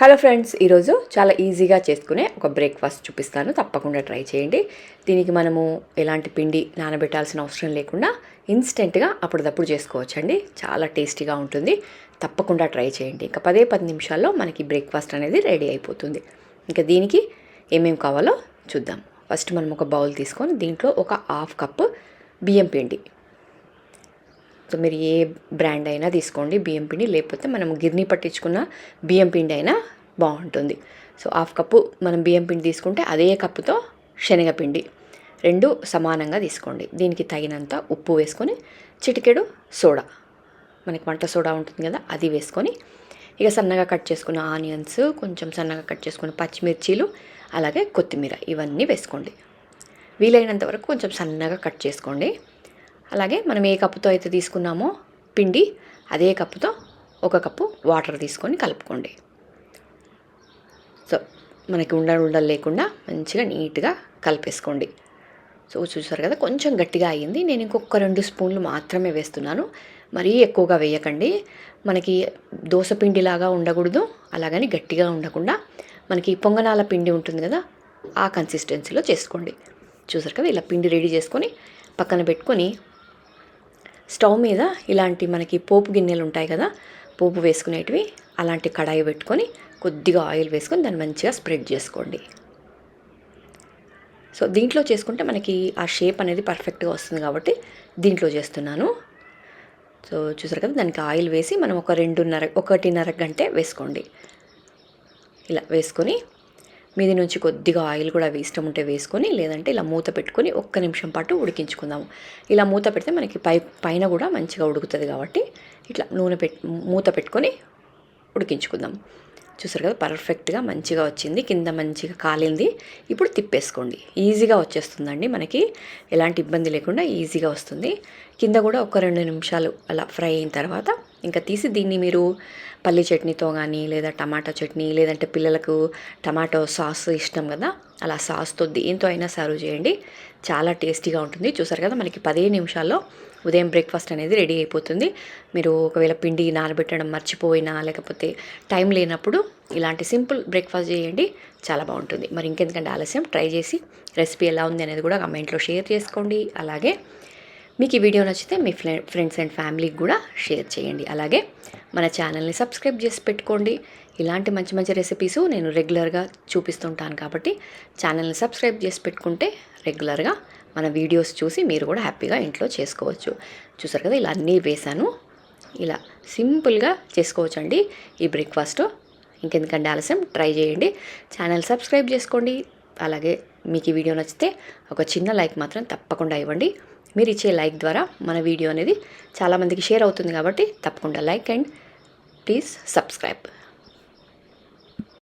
Hello friends ఈరోజు చాలా ఈజీగా చేసుకునే ఒక బ్రేక్ఫాస్ట్ చూపిస్తాను. తప్పకుండా ట్రై చేయండి. దీనికి మనము ఎలాంటి పిండి నానబెట్టాల్సిన అవసరం లేకుండా ఇన్స్టెంట్గా అప్పటిదప్పుడు చేసుకోవచ్చండి. చాలా టేస్టీగా ఉంటుంది. తప్పకుండా ట్రై చేయండి. ఇంకా పదే పది నిమిషాల్లో మనకి బ్రేక్ఫాస్ట్ అనేది రెడీ అయిపోతుంది. ఇంకా దీనికి ఏమేమి కావాలో చూద్దాం. ఫస్ట్ మనం ఒక బౌల్ తీసుకొని దీంట్లో ఒక హాఫ్ కప్పు బియ్యం పిండి సో మీరు ఏ బ్రాండ్ అయినా తీసుకోండి బియ్యం పిండి లేకపోతే మనం గిర్ని పట్టించుకున్న బియ్యం పిండి అయినా బాగుంటుంది. సో హాఫ్ కప్పు మనం బియ్యం పిండి తీసుకుంటే అదే కప్పుతో శనగపిండి రెండు సమానంగా తీసుకోండి. దీనికి తగినంత ఉప్పు వేసుకొని చిటికెడు సోడా. మనకి వంట సోడా ఉంటుంది కదా అది వేసుకొని ఇక సన్నగా కట్ చేసుకున్న ఆనియన్స్ కొంచెం సన్నగా కట్ చేసుకున్న పచ్చిమిర్చీలు అలాగే కొత్తిమీర ఇవన్నీ వేసుకోండి. వీలైనంత వరకు కొంచెం సన్నగా కట్ చేసుకోండి. అలాగే మనం ఏ కప్పుతో అయితే తీసుకున్నామో పిండి అదే కప్పుతో ఒక కప్పు వాటర్ తీసుకొని కలుపుకోండి. సో మనకి ఉండలు ఉండలు లేకుండా మంచిగా నీట్గా కలిపేసుకోండి. సో చూసారు కదా కొంచెం గట్టిగా అయ్యింది. నేను ఇంకొక రెండు స్పూన్లు మాత్రమే వేస్తున్నాను. మరీ ఎక్కువగా వేయకండి. మనకి దోశ పిండిలాగా ఉండకూడదు. అలాగని గట్టిగా ఉండకుండా మనకి పొంగనాల పిండి ఉంటుంది కదా ఆ కన్సిస్టెన్సీలో చేసుకోండి. చూసారు కదా ఇలా పిండి రెడీ చేసుకొని పక్కన పెట్టుకొని స్టవ్ మీద ఇలాంటి మనకి పోపు గిన్నెలు ఉంటాయి కదా పోపు వేసుకునేటివి అలాంటి కడాయి పెట్టుకొని కొద్దిగా ఆయిల్ వేసుకొని దాన్ని మంచిగా స్ప్రెడ్ చేసుకోండి. సో దీంట్లో చేసుకుంటే మనకి ఆ షేప్ అనేది పర్ఫెక్ట్గా వస్తుంది కాబట్టి దీంట్లో చేస్తున్నాను. సో చూసారు కదా దానికి ఆయిల్ వేసి మనం ఒక రెండున్నర ఒకటిన్నర గంటే వేసుకోండి. ఇలా వేసుకొని మీది నుంచి కొద్దిగా ఆయిల్ కూడా ఇష్టం ఉంటే వేసుకొని లేదంటే ఇలా మూత పెట్టుకొని ఒక్క నిమిషం పాటు ఉడికించుకుందాము. ఇలా మూత పెడితే మనకి పై పైన కూడా మంచిగా ఉడుకుతుంది కాబట్టి ఇట్లా నూనె పెట్ మూత పెట్టుకొని ఉడికించుకుందాం. చూసారు కదా పర్ఫెక్ట్గా మంచిగా వచ్చింది కింద మంచిగా కాలింది. ఇప్పుడు తిప్పేసుకోండి. ఈజీగా వచ్చేస్తుందండి మనకి. ఎలాంటి ఇబ్బంది లేకుండా ఈజీగా వస్తుంది. కింద కూడా ఒక రెండు నిమిషాలు అలా ఫ్రై అయిన తర్వాత ఇంకా తీసి దీన్ని మీరు పల్లి చట్నీతో కానీ లేదా టమాటో చట్నీ లేదంటే పిల్లలకు టమాటో సాస్ ఇష్టం కదా అలా సాస్తో దేంతో అయినా సర్వ్ చేయండి. చాలా టేస్టీగా ఉంటుంది. చూసారు కదా మనకి పదిహేను నిమిషాల్లో ఉదయం బ్రేక్ఫాస్ట్ అనేది రెడీ అయిపోతుంది. మీరు ఒకవేళ పిండి నానబెట్టడం మర్చిపోయినా లేకపోతే టైం లేనప్పుడు ఇలాంటి సింపుల్ బ్రేక్ఫాస్ట్ చేయండి. చాలా బాగుంటుంది. మరి ఇంకెందుకంటే ఆలస్యం ట్రై చేసి రెసిపీ ఎలా ఉంది అనేది కూడా కమెంట్లో షేర్ చేసుకోండి. అలాగే మీకు ఈ వీడియో నచ్చితే మీ ఫ్రెండ్స్ అండ్ ఫ్యామిలీకి కూడా షేర్ చేయండి. అలాగే మన ఛానల్ని సబ్స్క్రైబ్ చేసి పెట్టుకోండి. ఇలాంటి మంచి మంచి రెసిపీస్ నేను రెగ్యులర్గా చూపిస్తుంటాను కాబట్టి ఛానల్ని సబ్స్క్రైబ్ చేసి పెట్టుకుంటే రెగ్యులర్గా మన వీడియోస్ చూసి మీరు కూడా హ్యాపీగా ఇంట్లో చేసుకోవచ్చు. చూసారు కదా ఇలా అన్నీ వేసాను. ఇలా సింపుల్గా చేసుకోవచ్చండి ఈ బ్రేక్ఫాస్ట్. ఇంకెందుకంటే ఆలస్యం? ట్రై చేయండి. ఛానల్ సబ్స్క్రైబ్ చేసుకోండి. అలాగే మీకు ఈ వీడియో నచ్చితే ఒక చిన్న లైక్ మాత్రం తప్పకుండా ఇవ్వండి. మీరు ఇచ్చే లైక్ ద్వారా మన వీడియో అనేది చాలామందికి షేర్ అవుతుంది కాబట్టి తప్పకుండా లైక్ అండ్ ప్లీజ్ సబ్స్క్రైబ్.